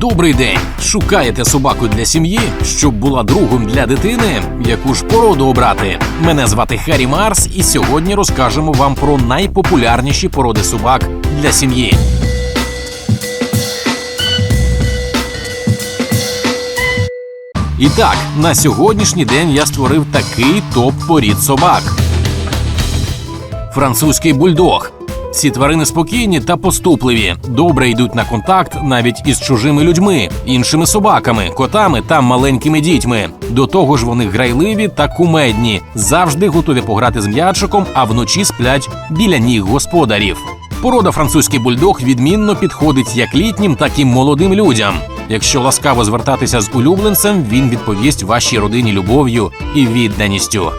Добрий день! Шукаєте собаку для сім'ї, щоб була другом для дитини? Яку ж породу обрати? Мене звати Харі Марс, і сьогодні розкажемо вам про найпопулярніші породи собак для сім'ї. І так, на сьогоднішній день я створив такий топ порід собак. Французький бульдог. Ці тварини спокійні та поступливі, добре йдуть на контакт навіть із чужими людьми, іншими собаками, котами та маленькими дітьми. До того ж, вони грайливі та кумедні, завжди готові пограти з м'ячиком, а вночі сплять біля ніг господарів. Порода французький бульдог відмінно підходить як літнім, так і молодим людям. Якщо ласкаво звертатися з улюбленцем, він відповість вашій родині любов'ю і відданістю.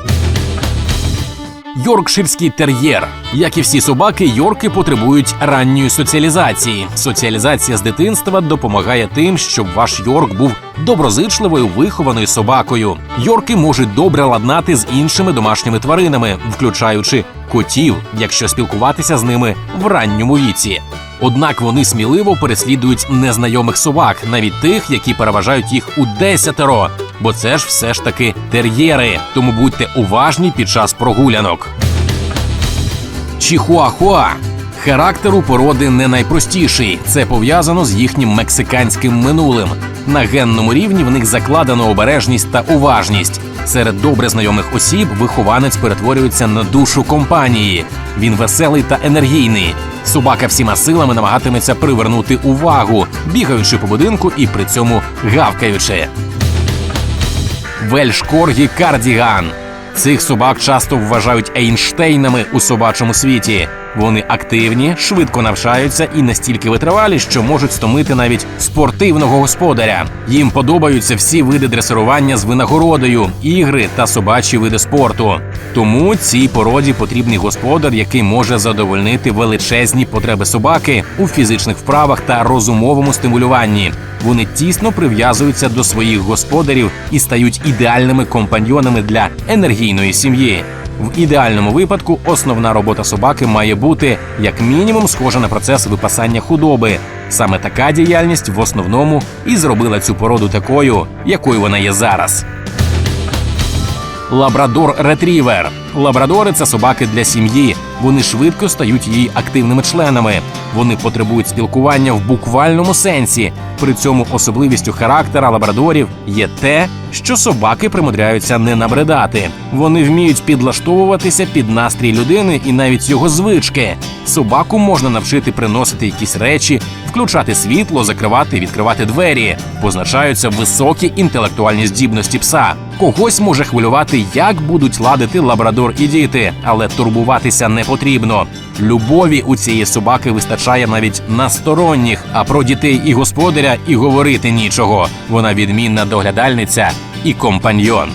Йоркширський тер'єр. Як і всі собаки, йорки потребують ранньої соціалізації. Соціалізація з дитинства допомагає тим, щоб ваш йорк був доброзичливою вихованою собакою. Йорки можуть добре ладнати з іншими домашніми тваринами, включаючи котів, якщо спілкуватися з ними в ранньому віці. Однак вони сміливо переслідують незнайомих собак, навіть тих, які переважають їх у десятеро. Бо це ж все ж таки тер'єри, тому будьте уважні під час прогулянок. Чихуахуа. У породи не найпростіший. Це пов'язано з їхнім мексиканським минулим. На генному рівні в них закладено обережність та уважність. Серед добре знайомих осіб вихованець перетворюється на душу компанії. Він веселий та енергійний. Собака всіма силами намагатиметься привернути увагу, бігаючи по будинку і при цьому гавкаючи. Вельшкоргі кардіган. Цих собак часто вважають Ейнштейнами у собачому світі. Вони активні, швидко навчаються і настільки витривалі, що можуть стомити навіть спортивного господаря. Їм подобаються всі види дресирування з винагородою, ігри та собачі види спорту. Тому цій породі потрібний господар, який може задовольнити величезні потреби собаки у фізичних вправах та розумовому стимулюванні. Вони тісно прив'язуються до своїх господарів і стають ідеальними компаньйонами для енергійної сім'ї. В ідеальному випадку основна робота собаки має бути як мінімум схожа на процес випасання худоби. Саме така діяльність в основному і зробила цю породу такою, якою вона є зараз. Лабрадор ретрівер. Лабрадори це собаки для сім'ї. Вони швидко стають її активними членами. Вони потребують спілкування в буквальному сенсі. При цьому особливістю характера лабрадорів є те, що собаки примудряються не набридати. Вони вміють підлаштовуватися під настрій людини і навіть його звички. Собаку можна навчити приносити якісь речі, включати світло, закривати, відкривати двері. Позначаються високі інтелектуальні здібності пса. Когось може хвилювати, як будуть ладити лабрадор і діти, але турбуватися не потрібно. Любові у цієї собаки вистачає навіть на сторонніх, а про дітей і господаря і говорити нічого. Вона відмінна доглядальниця і компаньйон.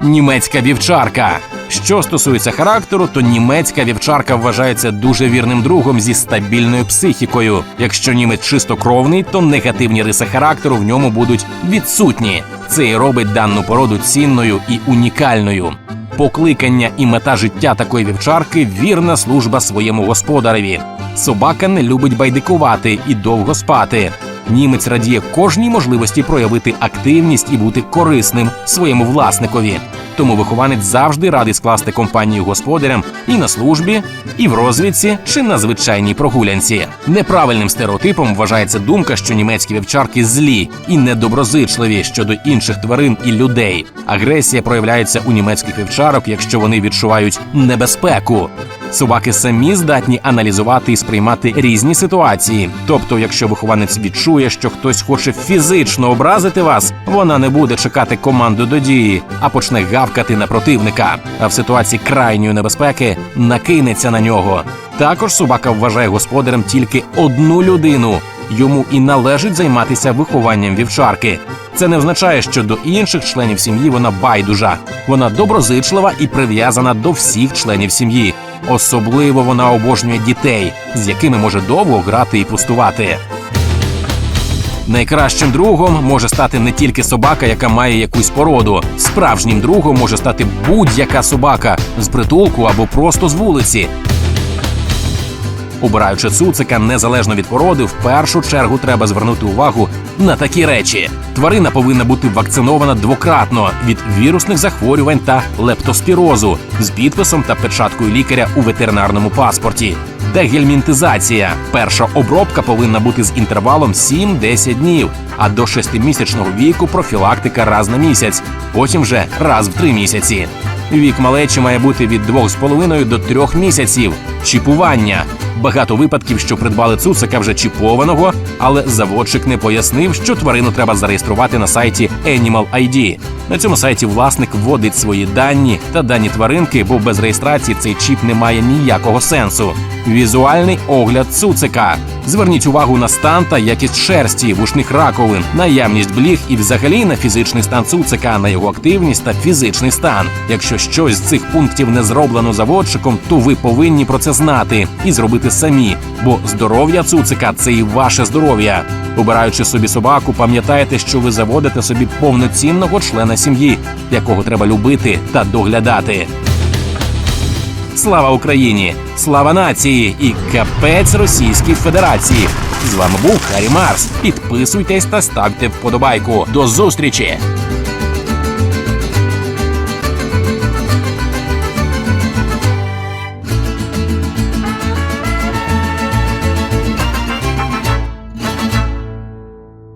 Німецька вівчарка. Що стосується характеру, то німецька вівчарка вважається дуже вірним другом зі стабільною психікою. Якщо німець чистокровний, то негативні риси характеру в ньому будуть відсутні. Це і робить дану породу цінною і унікальною. Покликання і мета життя такої вівчарки вірна служба своєму господареві. Собака не любить байдикувати і довго спати. Німець радіє кожній можливості проявити активність і бути корисним своєму власникові. Тому вихованець завжди радий скласти компанію господарям і на службі, і в розвідці чи на звичайній прогулянці. Неправильним стереотипом вважається думка, що німецькі вівчарки злі і недоброзичливі щодо інших тварин і людей. Агресія проявляється у німецьких вівчарок, якщо вони відчувають небезпеку. Собаки самі здатні аналізувати і сприймати різні ситуації. Тобто, якщо вихованець відчує, що хтось хоче фізично образити вас, вона не буде чекати команду до дії, а почне гавкати на противника. А в ситуації крайньої небезпеки накинеться на нього. Також собака вважає господарем тільки одну людину. Йому і належить займатися вихованням вівчарки. Це не означає, що до інших членів сім'ї вона байдужа. Вона доброзичлива і прив'язана до всіх членів сім'ї. Особливо вона обожнює дітей, з якими може довго грати і пустувати. Найкращим другом може стати не тільки собака, яка має якусь породу. Справжнім другом може стати будь-яка собака з притулку або просто з вулиці. Обираючи цуцика незалежно від породи, в першу чергу треба звернути увагу на такі речі: тварина повинна бути вакцинована двократно від вірусних захворювань та лептоспірозу з підписом та печаткою лікаря у ветеринарному паспорті. Дегельмінтизація. Перша обробка повинна бути з інтервалом 7-10 днів, а до 6-місячного віку профілактика раз на місяць, потім вже раз в 3 місяці. Вік малечі має бути від 2,5 до 3 місяців. Чіпування. Багато випадків, що придбали цуцика вже чіпованого, але заводчик не пояснив, що тварину треба зареєструвати на сайті Animal ID. На цьому сайті власник вводить свої дані та дані тваринки, бо без реєстрації цей чіп не має ніякого сенсу. Візуальний огляд цуцика. Зверніть увагу на стан та якість шерсті, вушних раковин, наявність бліг і взагалі на фізичний стан цуцика, на його активність та фізичний стан. Якщо щось з цих пунктів не зроблено заводчиком, то ви повинні про знати і зробити самі, бо здоров'я цуцика це і ваше здоров'я. Обираючи собі собаку, пам'ятайте, що ви заводите собі повноцінного члена сім'ї, якого треба любити та доглядати. Слава Україні! Слава нації і капець Російській Федерації! З вами був Харі Марс. Підписуйтесь та ставте вподобайку. До зустрічі!